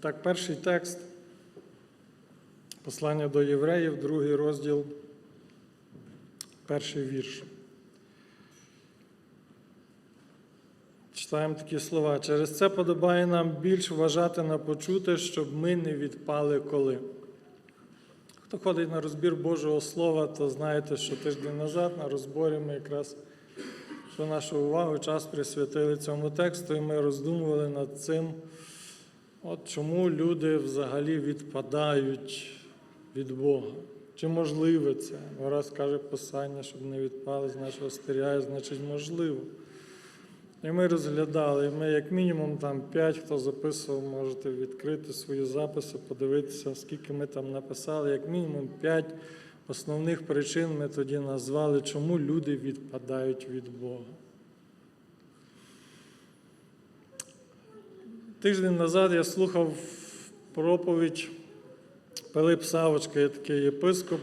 Так, перший текст. Послання до євреїв, другий розділ, перший вірш. Читаємо такі слова. Через це подобає нам більш вважати на почуте, щоб ми не відпали коли. Хто ходить на розбір Божого Слова, то знаєте, що тиждень назад на розборі ми якраз що нашу увагу час присвятили цьому тексту, і ми роздумували над цим, от чому люди взагалі відпадають від Бога. Чи можливе це? Раз каже Писання, щоб не відпали з нашого стеря, значить можливо. І ми розглядали, і ми, як мінімум, там п'ять, хто записував, можете відкрити свої записи, подивитися, скільки ми там написали. Як мінімум п'ять основних причин ми тоді назвали, чому люди відпадають від Бога. Тиждень назад я слухав проповідь Пилип Савочка, є такий єпископ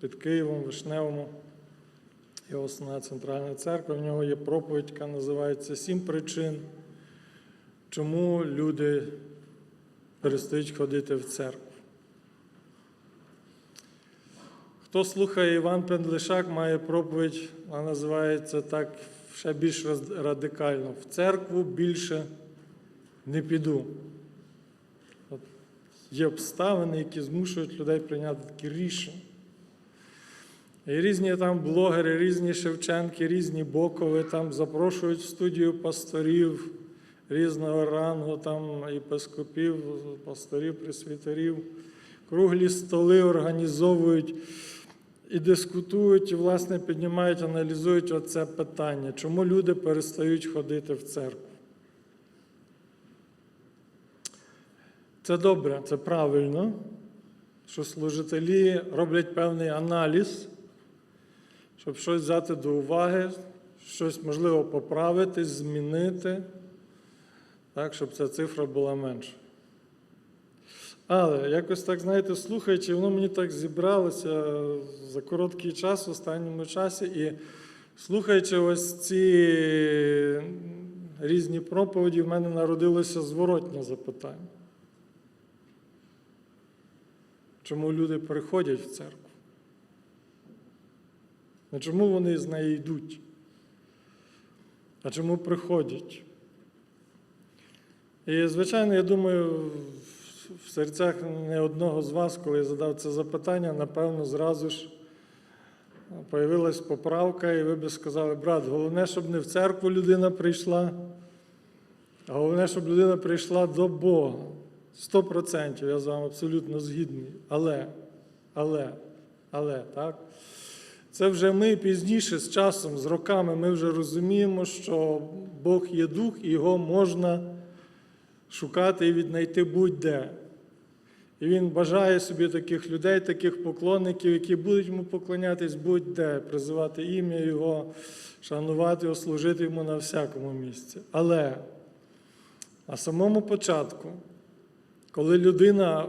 під Києвом, Вишневому. Його основна центральна церква. В нього є проповідь, яка називається Сім причин, чому люди перестають ходити в церкву. Хто слухає Іван Пендлишак, має проповідь, вона називається так ще більш радикально. В церкву більше не піду. От Є обставини, які змушують людей прийняти такі рішення. І різні там блогери, різні Шевченки, різні Бокови там запрошують в студію пасторів різного рангу, там єпископів, пасторів, пресвітерів, круглі столи організовують і дискутують, і, власне, піднімають, аналізують оце питання, чому люди перестають ходити в церкву. Це добре, це правильно, що служителі роблять певний аналіз щоб щось взяти до уваги, щось можливо поправити, змінити, так, щоб ця цифра була менша. Але якось так, знаєте, слухаючи, воно мені так зібралося за короткий час в останньому часі, і слухаючи ось ці різні проповіді, в мене народилося зворотнє запитання. Чому люди приходять в церкву? А чому вони з неї йдуть? А чому приходять? І, звичайно, я думаю, в серцях не одного з вас, коли я задав це запитання, напевно, зразу ж появилась поправка, і ви би сказали, брат, головне, щоб не в церкву людина прийшла, а головне, щоб людина прийшла до Бога. Сто процентів, я з вами абсолютно згідний. Але, але, але, так? Це вже ми пізніше з часом, з роками, ми вже розуміємо, що Бог є дух, і його можна шукати і віднайти будь-де. І Він бажає собі таких людей, таких поклонників, які будуть йому поклонятись будь-де, призивати ім'я Його, шанувати його, служити йому на всякому місці. Але на самому початку, коли людина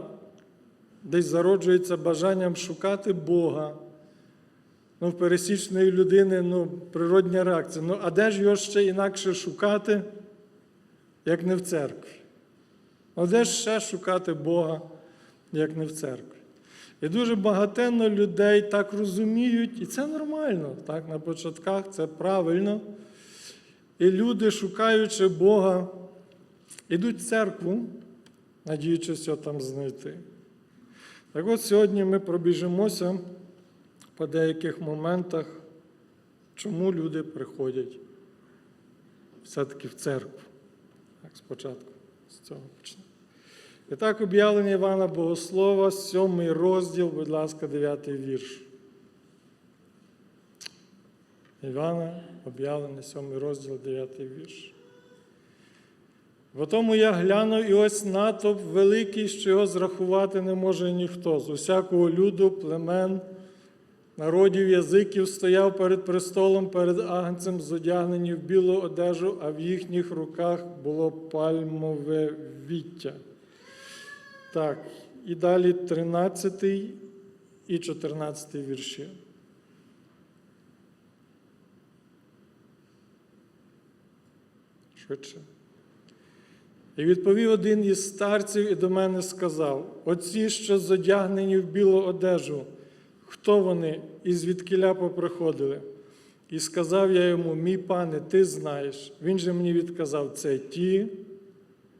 десь зароджується бажанням шукати Бога, ну, в пересічної людини ну, природня реакція. Ну, а де ж його ще інакше шукати, як не в церкві? А де ж ще шукати Бога, як не в церкві? І дуже багатенно людей так розуміють, і це нормально, так, на початках це правильно. І люди, шукаючи Бога, йдуть в церкву, надіючись там знайти. Так от сьогодні ми пробіжимося по деяких моментах, чому люди приходять все-таки в церкву. Так, спочатку з цього почнемо. І так, об'явлення Івана Богослова, сьомий розділ, будь ласка, дев'ятий вірш. Івана, об'явлення, сьомий розділ, дев'ятий вірш. В тому я гляну, і ось натовп великий, що його зрахувати не може ніхто з усякого люду, племен народів язиків стояв перед престолом, перед агнцем, зодягнені в білу одежу, а в їхніх руках було пальмове віття. Так, і далі 13 і 14 вірші. Швидше. І відповів один із старців і до мене сказав: Оці, що зодягнені в білу одежу, хто вони і звідкиля поприходили? І сказав я йому, мій пане, ти знаєш. Він же мені відказав, це ті,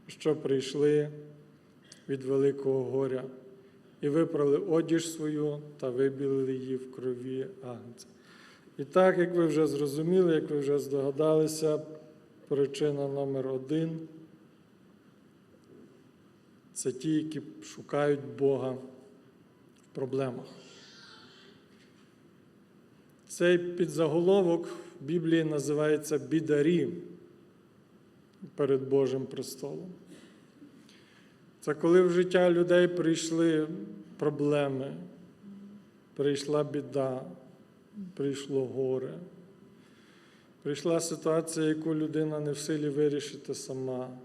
що прийшли від великого горя, і випрали одіж свою та вибілили її в крові агнця. І так, як ви вже зрозуміли, як ви вже здогадалися, причина номер один це ті, які шукають Бога в проблемах. Цей підзаголовок в Біблії називається бідарі перед Божим престолом. Це коли в життя людей прийшли проблеми, прийшла біда, прийшло горе, прийшла ситуація, яку людина не в силі вирішити сама,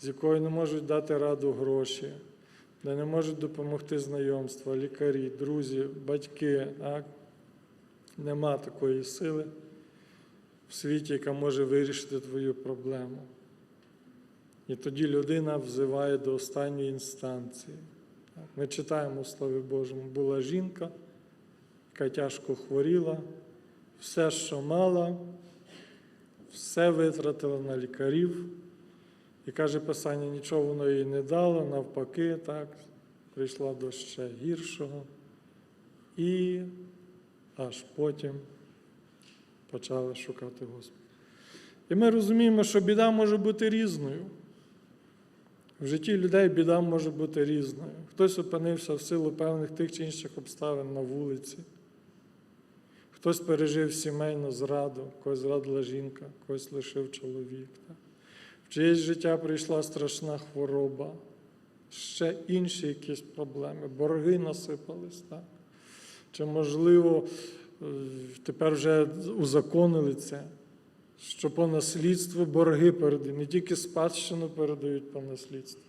з якою не можуть дати раду гроші, де не можуть допомогти знайомства, лікарі, друзі, батьки. Так? Нема такої сили в світі, яка може вирішити твою проблему. І тоді людина взиває до останньої інстанції. Ми читаємо у Слові Божому, була жінка, яка тяжко хворіла, все, що мала, все витратила на лікарів. І каже Писання, нічого воно їй не дало, навпаки, так, прийшла до ще гіршого. І аж потім почали шукати Господа. І ми розуміємо, що біда може бути різною. В житті людей біда може бути різною. Хтось опинився в силу певних тих чи інших обставин на вулиці, хтось пережив сімейну зраду, когось зрадила жінка, когось лишив чоловік. Так? Чиєсь життя прийшла страшна хвороба, ще інші якісь проблеми, борги насипались. Так? Чи, можливо, е, тепер вже узаконили це, що по наслідству борги передають, не тільки спадщину передають по наслідству.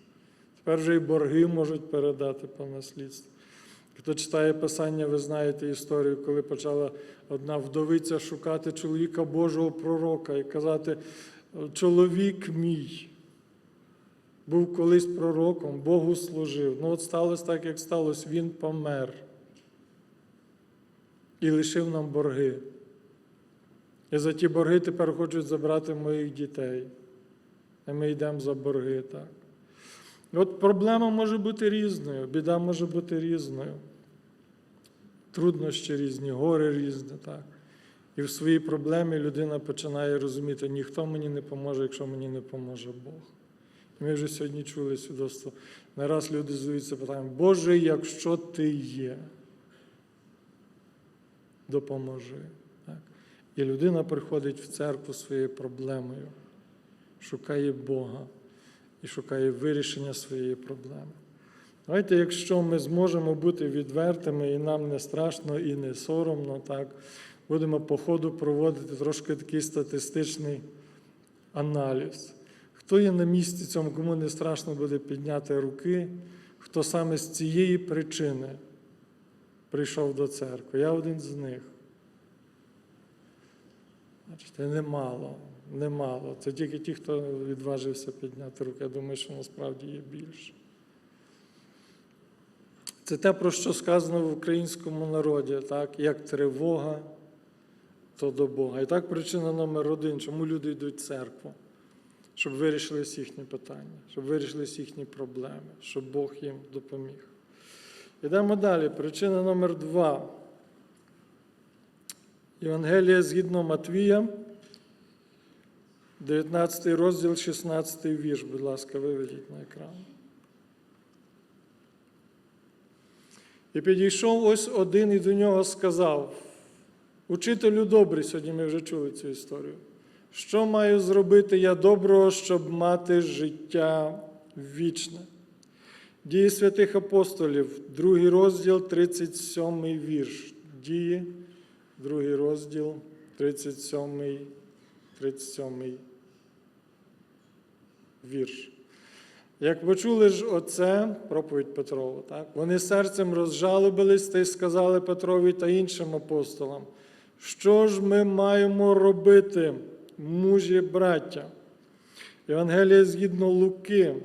Тепер вже і борги можуть передати по наслідству. Хто читає Писання, ви знаєте історію, коли почала одна вдовиця шукати чоловіка Божого пророка і казати, чоловік мій був колись пророком, Богу служив. Ну от сталося так, як сталося, він помер і лишив нам борги. І за ті борги тепер хочуть забрати моїх дітей. І ми йдемо за борги, так. От проблема може бути різною, біда може бути різною. Труднощі різні, гори різні, так. І в своїй проблемі людина починає розуміти, ніхто мені не поможе, якщо мені не поможе Бог. Ми вже сьогодні чули свідоцтво. Не раз люди задаються питанням, Боже, якщо ти є, допоможи. Так? І людина приходить в церкву своєю проблемою, шукає Бога і шукає вирішення своєї проблеми. Давайте, якщо ми зможемо бути відвертими, і нам не страшно і не соромно, так, будемо по ходу проводити трошки такий статистичний аналіз. Хто є на місці цьому, кому не страшно буде підняти руки, хто саме з цієї причини прийшов до церкви. Я один з них. Бачите, немало, немало. Це тільки ті, хто відважився підняти руки. Я думаю, що насправді є більше. Це те, про що сказано в українському народі, так? як тривога, то до Бога. І так причина номер один, чому люди йдуть в церкву, щоб вирішились їхні питання, щоб вирішились їхні проблеми, щоб Бог їм допоміг. Йдемо далі. Причина номер два. Євангелія згідно Матвія, 19 розділ, 16 вірш, будь ласка, виведіть на екран. І підійшов ось один і до нього сказав: Учителю добрий, сьогодні ми вже чули цю історію. Що маю зробити я доброго, щоб мати життя вічне? Дії святих апостолів, другий розділ, 37 вірш. Дії, другий розділ, 37, 37 вірш. Як почули ж оце, проповідь Петрову, так? вони серцем розжалобились та й сказали Петрові та іншим апостолам, що ж ми маємо робити, мужі браття? Євангелія згідно Луки,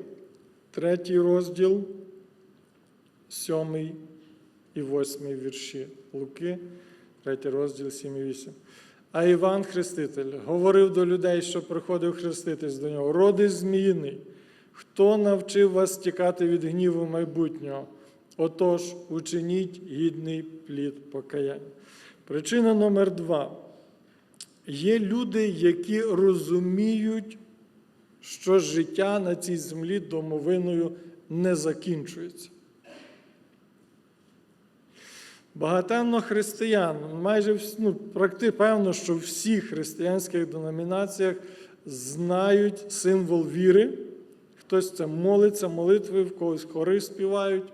третій розділ, сьомий і восьмий вірші. Луки, третій розділ, 7 і 8. А Іван Хреститель говорив до людей, що приходив хреститись до нього. Роди зміїний, хто навчив вас тікати від гніву майбутнього? Отож, учиніть гідний плід покаяння. Причина номер два. Є люди, які розуміють, що життя на цій землі домовиною не закінчується. Багатенно християн, майже ну, практи, певно, що всіх християнських деномінаціях знають символ віри. Хтось це молиться, молитви, в когось хори співають.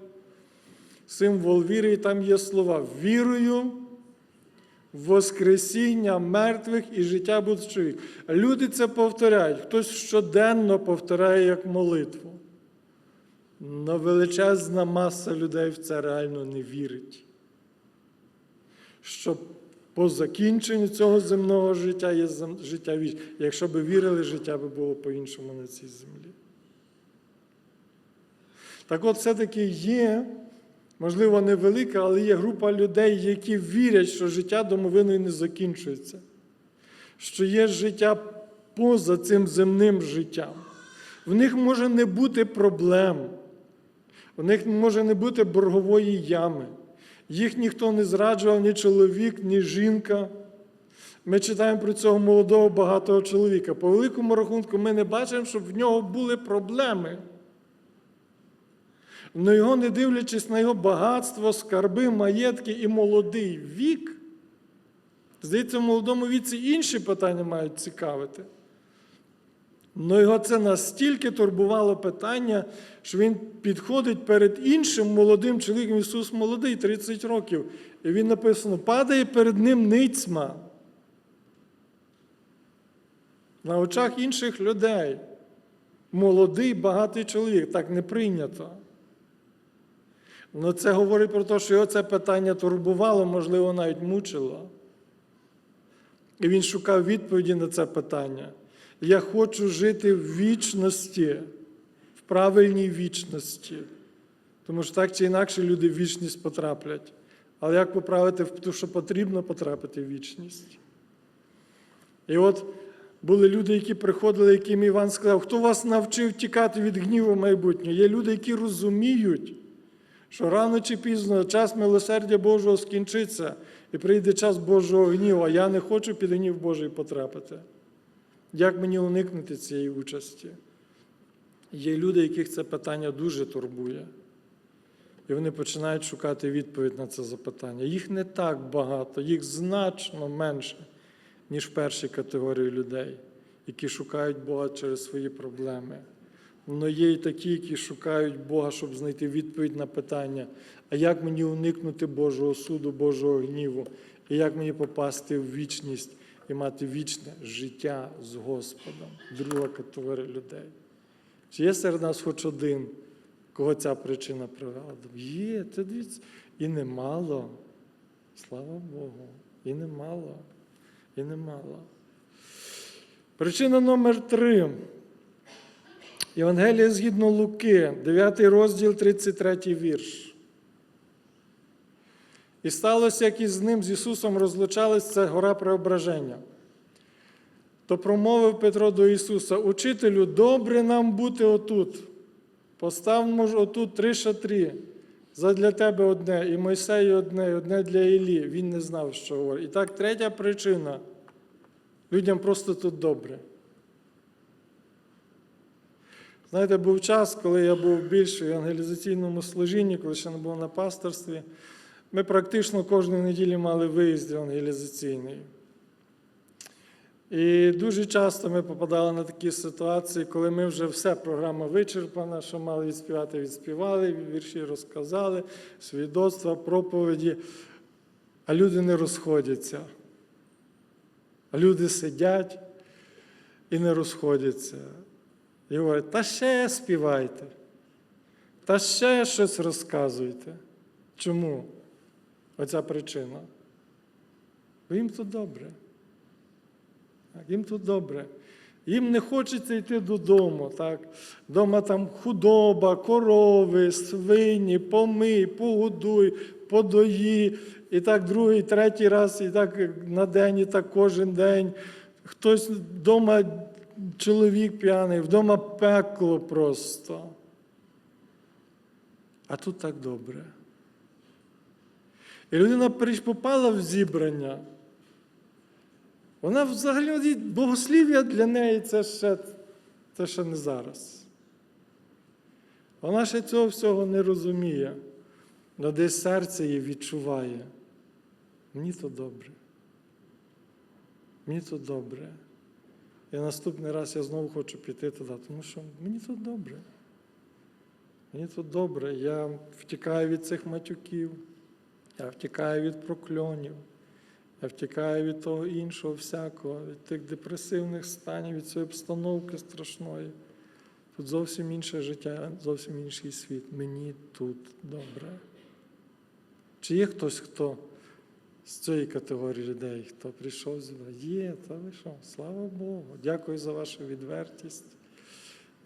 Символ віри, і там є слова вірою, Воскресіння мертвих і життя віку. Люди це повторяють. Хтось щоденно повторяє як молитву. Но величезна маса людей в це реально не вірить. Що по закінченню цього земного життя є життя вічне. Якщо б вірили, життя би було по-іншому на цій землі. Так от, все-таки є, можливо, невелика, але є група людей, які вірять, що життя домовиною не закінчується, що є життя поза цим земним життям. В них може не бути проблем, у них може не бути боргової ями. Їх ніхто не зраджував, ні чоловік, ні жінка. Ми читаємо про цього молодого багатого чоловіка. По великому рахунку, ми не бачимо, щоб в нього були проблеми. Но його, не дивлячись на його багатство, скарби, маєтки і молодий вік, здається, в молодому віці інші питання мають цікавити. Но його це настільки турбувало питання, що він підходить перед іншим молодим чоловіком. Ісус молодий, 30 років. І він написано: падає перед ним ницьма. На очах інших людей. Молодий, багатий чоловік. Так не прийнято. Ну, це говорить про те, що його це питання турбувало, можливо, навіть мучило. І він шукав відповіді на це питання. Я хочу жити в вічності, в правильній вічності. Тому що так чи інакше люди в вічність потраплять. Але як поправити в те, що потрібно потрапити в вічність? І от були люди, які приходили, яким Іван сказав, хто вас навчив тікати від гніву майбутнього? Є люди, які розуміють, що рано чи пізно час милосердя Божого скінчиться і прийде час Божого гніву, а я не хочу під гнів Божий потрапити. Як мені уникнути цієї участі? Є люди, яких це питання дуже турбує. І вони починають шукати відповідь на це запитання. Їх не так багато, їх значно менше, ніж в першій категорії людей, які шукають Бога через свої проблеми. Але є і такі, які шукають Бога, щоб знайти відповідь на питання, а як мені уникнути Божого суду, Божого гніву, і як мені попасти в вічність і мати вічне життя з Господом, друга категорія людей. Чи є серед нас хоч один, кого ця причина привела? Є, це дивіться, і немало. Слава Богу, і немало, і немало. Причина номер три. Євангелія згідно Луки, 9 розділ, 33 вірш. І сталося, як із ним, з Ісусом розлучались, це гора преображення. То промовив Петро до Ісуса: Учителю, добре нам бути отут. Поставмо ж отут три шатрі. Задля тебе одне, і Мойсею одне, і одне для Іллі. Він не знав, що говорить. І так, третя причина. Людям просто тут добре. Знаєте, був час, коли я був більш в евангелізаційному служінні, коли ще не був на пасторстві. Ми практично кожної неділі мали виїзд евангелізаційний. І дуже часто ми попадали на такі ситуації, коли ми вже все, програма вичерпана, що мали відспівати, відспівали, вірші розказали, свідоцтва, проповіді, а люди не розходяться. А люди сидять і не розходяться. І говорять, та ще співайте, та ще щось розказуйте. Чому? Оця причина. Бо їм тут добре. Їм тут добре. Їм не хочеться йти додому. Так? Дома там худоба, корови, свині, помий, погодуй, подої. І так другий, третій раз, і так на день, і так кожен день. Хтось вдома чоловік п'яний, вдома пекло просто. А тут так добре. І людина попала в зібрання. Вона взагалі богослів'я для неї це ще, це ще не зараз. Вона ще цього всього не розуміє, але десь серце її відчуває. Мені то добре. Мені то добре. І наступний раз я знову хочу піти туди, тому що мені тут добре. Мені тут добре. Я втікаю від цих матюків, я втікаю від прокльонів, я втікаю від того іншого всякого, від тих депресивних станів, від цієї обстановки страшної. Тут зовсім інше життя, зовсім інший світ. Мені тут добре. Чи є хтось, хто з цієї категорії людей, хто прийшов сюди? Є, та ви що? Слава Богу. Дякую за вашу відвертість.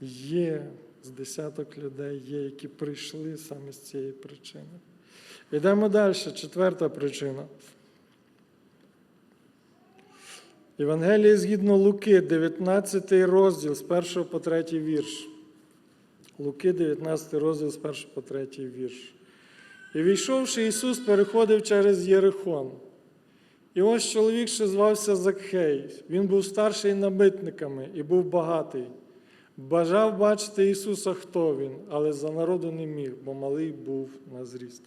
Є з десяток людей, є, які прийшли саме з цієї причини. Йдемо далі. Четверта причина. Євангеліє згідно Луки, 19 розділ з 1 по 3 вірш. Луки, 19 розділ з 1 по 3 вірш. І війшовши, Ісус переходив через Єрихон. І ось чоловік, що звався Закхей. Він був старший набитниками і був багатий. Бажав бачити Ісуса, хто він, але за народу не міг, бо малий був на зріст.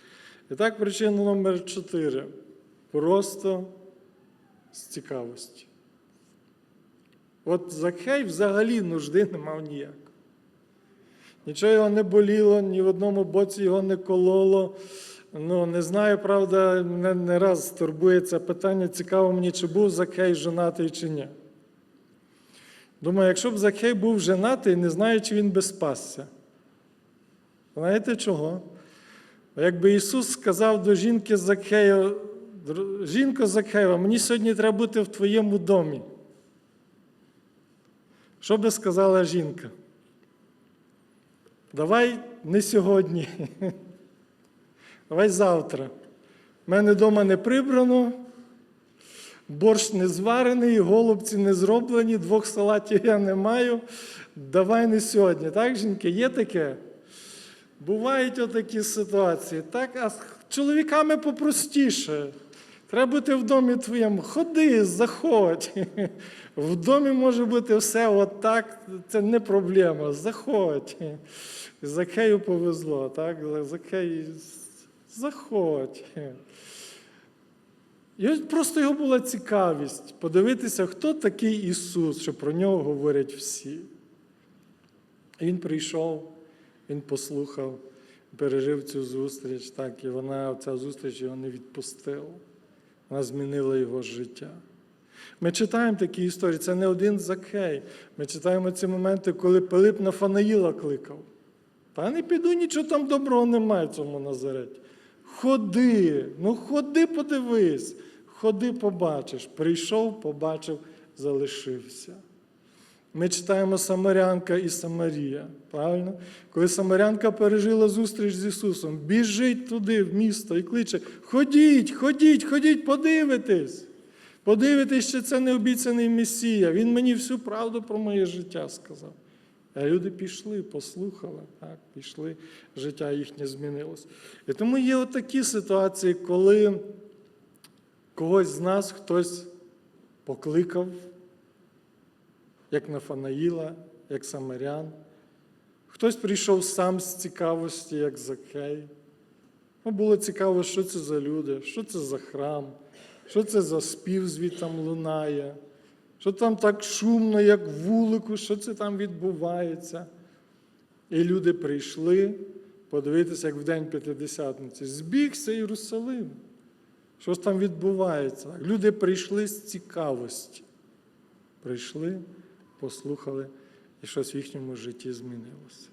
І так, причина номер 4. Просто з цікавості. От Закхей взагалі нужди не мав ніяк. Нічого його не боліло, ні в одному боці його не кололо. Ну, не знаю, правда, не, не раз турбує це питання. Цікаво мені, чи був Закхей женатий чи ні. Думаю, якщо б Закхей був женатий, не знаю, чи він би спасся. Знаєте чого? Якби Ісус сказав до жінки Закхея, жінко Закхеєва, мені сьогодні треба бути в твоєму домі. Що би сказала жінка? Давай не сьогодні. Давай завтра. У мене вдома не прибрано, борщ не зварений, голубці не зроблені, двох салатів я не маю. Давай не сьогодні. Так, жінки, є таке? Бувають отакі ситуації. Так, а з чоловіками попростіше. Треба бути в домі твоєму. Ходи, заходь. В домі може бути все отак, це не проблема. Заходь. Закею повезло, так? Закей, заходь. І просто його була цікавість подивитися, хто такий Ісус, що про нього говорять всі. І він прийшов, він послухав, пережив цю зустріч, так, і вона, ця зустріч його не відпустила. Вона змінила його життя. Ми читаємо такі історії, це не один Закхей. Ми читаємо ці моменти, коли Пилип Нафанаїла кликав. Та не піду, нічого там доброго немає в цьому Назареті. Ходи, ну ходи, подивись, ходи, побачиш. Прийшов, побачив, залишився. Ми читаємо Самарянка і Самарія. Правильно? Коли Самарянка пережила зустріч з Ісусом, біжить туди, в місто, і кличе: Ходіть, ходіть, ходіть, подивитись. Подивитись, що це не обіцяний Месія. Він мені всю правду про моє життя сказав. А люди пішли, послухали, так, пішли, життя їхнє змінилось. І тому є отакі ситуації, коли когось з нас хтось покликав, як Нафанаїла, як Самарян. Хтось прийшов сам з цікавості, як Закей. Ну, було цікаво, що це за люди, що це за храм, що це за спів звідтам лунає, що там так шумно, як вулику, що це там відбувається. І люди прийшли подивитися, як в День П'ятидесятниці. Збігся Єрусалим. Що там відбувається? Люди прийшли з цікавості. Прийшли, послухали, і щось в їхньому житті змінилося.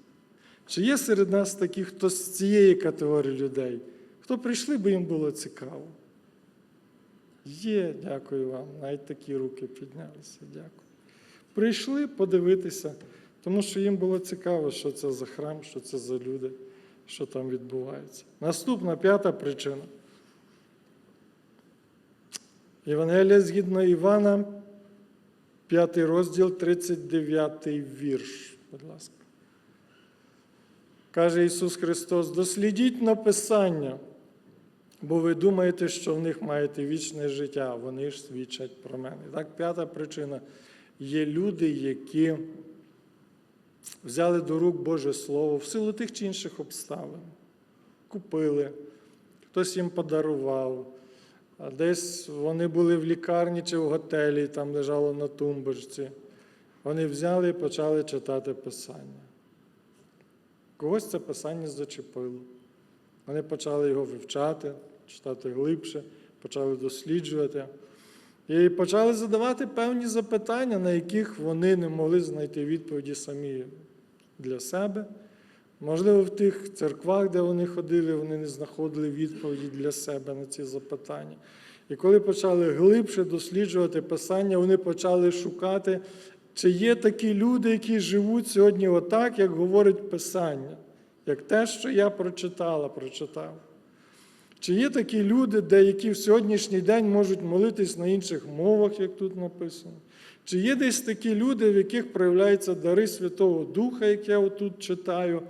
Чи є серед нас такі, хто з цієї категорії людей, хто прийшли, бо їм було цікаво? Є, дякую вам. Навіть такі руки піднялися. Дякую. Прийшли подивитися, тому що їм було цікаво, що це за храм, що це за люди, що там відбувається. Наступна п'ята причина. Євангелія згідно Івана, п'ятий розділ, 39 вірш. Будь ласка. Каже Ісус Христос: дослідіть написання, бо ви думаєте, що в них маєте вічне життя, вони ж свідчать про мене. Так, п'ята причина. Є люди, які взяли до рук Боже Слово в силу тих чи інших обставин, купили, хтось їм подарував, а десь вони були в лікарні чи в готелі, там лежало на тумбочці. Вони взяли і почали читати Писання. Когось це Писання зачепило. Вони почали його вивчати, читати глибше, почали досліджувати. І почали задавати певні запитання, на яких вони не могли знайти відповіді самі для себе. Можливо, в тих церквах, де вони ходили, вони не знаходили відповіді для себе на ці запитання. І коли почали глибше досліджувати Писання, вони почали шукати, чи є такі люди, які живуть сьогодні отак, як говорить Писання, як те, що я прочитала, прочитав. Чи є такі люди, де, які в сьогоднішній день можуть молитись на інших мовах, як тут написано? Чи є десь такі люди, в яких проявляються дари Святого Духа, як я отут читаю?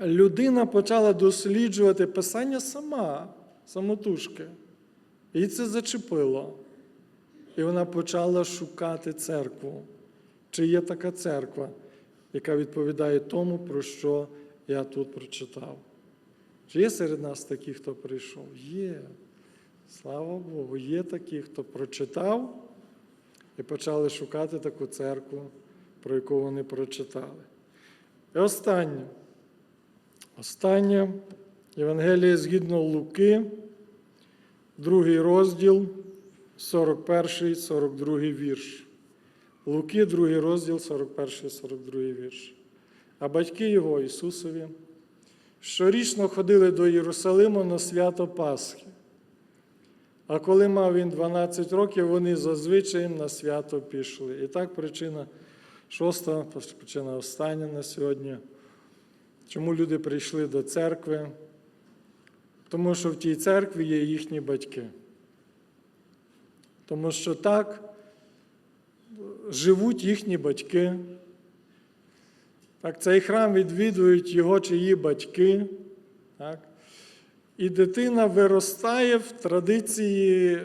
Людина почала досліджувати Писання сама, самотужки. Її це зачепило. І вона почала шукати церкву. Чи є така церква, яка відповідає тому, про що я тут прочитав? Чи є серед нас такі, хто прийшов? Є. Слава Богу, є такі, хто прочитав і почали шукати таку церкву, про яку вони прочитали. І останнє. Останнє Євангеліє згідно Луки, другий розділ, 41, 42 вірш. Луки, другий розділ, 41, 42 вірш. А батьки його, Ісусові, щорічно ходили до Єрусалиму на свято Пасхи. А коли мав він 12 років, вони зазвичай на свято пішли. І так причина шоста, причина остання на сьогодні. Чому люди прийшли до церкви? Тому що в тій церкві є їхні батьки. Тому що так живуть їхні батьки. Так, цей храм відвідують його чи її батьки. Так? І дитина виростає в традиції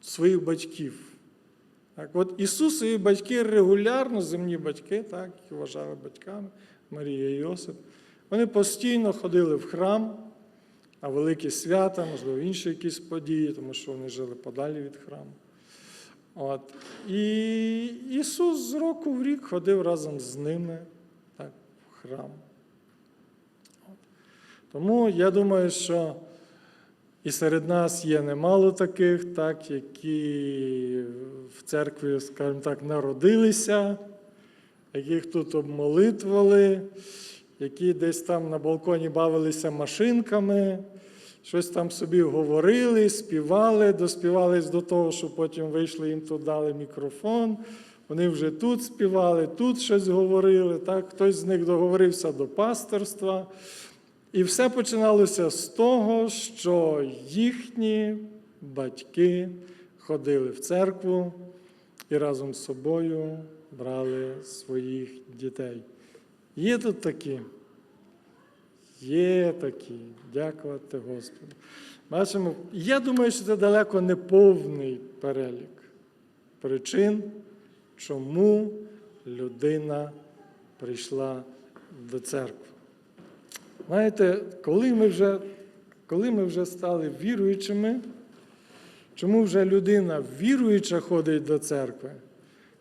своїх батьків. Так, от Ісусові батьки регулярно, земні батьки, так, які вважали батьками, Марія і Йосип, вони постійно ходили в храм, а великі свята, можливо, інші якісь події, тому що вони жили подалі від храму. От. І Ісус з року в рік ходив разом з ними так, в храм. От. Тому я думаю, що і серед нас є немало таких, так, які в церкві, скажімо так, народилися, яких тут обмолитвали, які десь там на балконі бавилися машинками, щось там собі говорили, співали, доспівались до того, що потім вийшли, їм тут дали мікрофон. Вони вже тут співали, тут щось говорили. Так? Хтось з них договорився до пасторства. І все починалося з того, що їхні батьки ходили в церкву і разом з собою брали своїх дітей. Є тут такі? Є такі, дякувати Господу. Бачимо, я думаю, що це далеко не повний перелік причин, чому людина прийшла до церкви. Знаєте, коли ми вже, коли ми вже стали віруючими, чому вже людина віруюча ходить до церкви,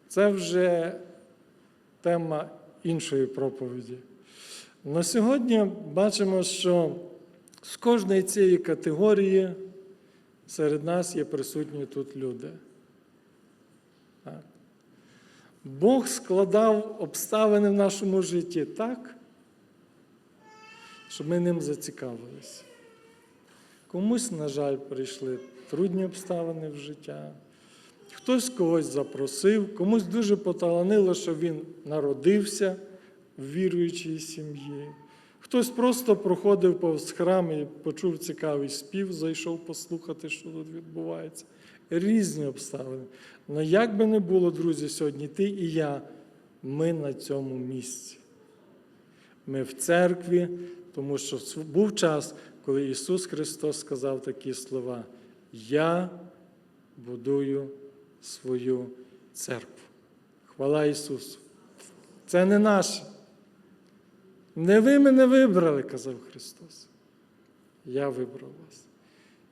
це вже тема іншої проповіді. На сьогодні бачимо, що з кожної цієї категорії серед нас є присутні тут люди. Бог складав обставини в нашому житті так, щоб ми ним зацікавилися. Комусь, на жаль, прийшли трудні обставини в життя, Хтось когось запросив, комусь дуже поталанило, що він народився в віруючій сім'ї. Хтось просто проходив повз храм і почув цікавий спів, зайшов послухати, що тут відбувається. Різні обставини. Але як би не було, друзі, сьогодні ти і я, ми на цьому місці. Ми в церкві, тому що був час, коли Ісус Христос сказав такі слова: Я будую свою церкву. Хвала Ісусу. Це не наше. Не ви мене вибрали, казав Христос. Я вибрав вас.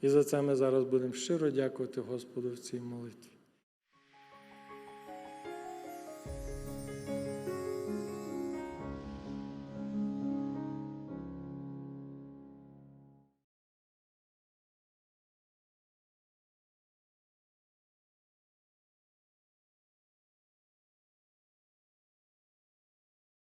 І за це ми зараз будемо щиро дякувати Господу в цій молитві.